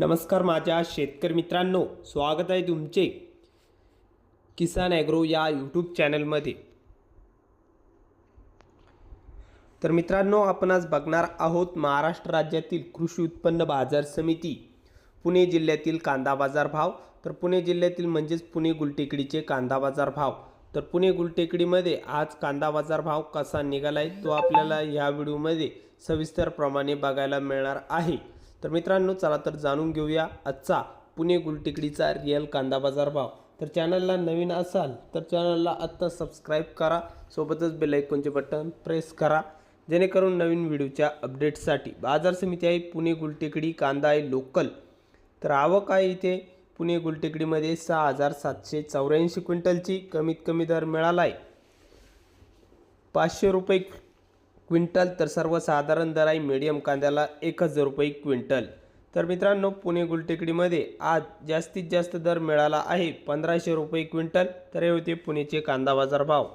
नमस्कार माझ्या शेतकरी मित्रांनो स्वागत आहे तुमचे किसान ॲग्रो या यूट्यूब चॅनलमध्ये. तर मित्रांनो आपण आज बघणार आहोत महाराष्ट्र राज्यातील कृषी उत्पन्न बाजार समिती पुणे जिल्ह्यातील कांदा बाजार भाव. तर पुणे जिल्ह्यातील म्हणजेच पुणे गुलटेकडीचे कांदा बाजार भाव. तर पुणे गुलटेकडीमध्ये आज कांदा बाजार भाव कसा निघाला आहे तो आपल्याला ह्या व्हिडिओमध्ये सविस्तरप्रमाणे बघायला मिळणार आहे. तर मित्रांनो चला तर जाणून घेऊया आजचा पुणे गुलटेकडीचा रिअल कांदा बाजार भाव. तर चॅनलला नवीन असाल तर चॅनलला आत्ता सबस्क्राईब करा. सोबतच बेलायकॉनचे बटन प्रेस करा. जेणेकरून नवीन व्हिडिओच्या अपडेटसाठी बाजार समिती आहे पुणे गुलटेकडी कांदा आहे लोकल तर आवक आहे इथे. पुणे गुलटेकडीमध्ये सहा हजार सातशे चौऱ्याऐंशी क्विंटलची कमीत कमी दर मिळाला आहे पाचशे रुपये क्विंटल तर सर्वसाधारण दर आहे मीडियम कांद्याला एक हजार रुपये क्विंटल. तर मित्रांनो पुणे गुलटेकडीमध्ये आज जास्तीत जास्त दर मिळाला आहे पंधराशे रुपये क्विंटल. तर हे होते पुणेचे कांदा बाजार भाव.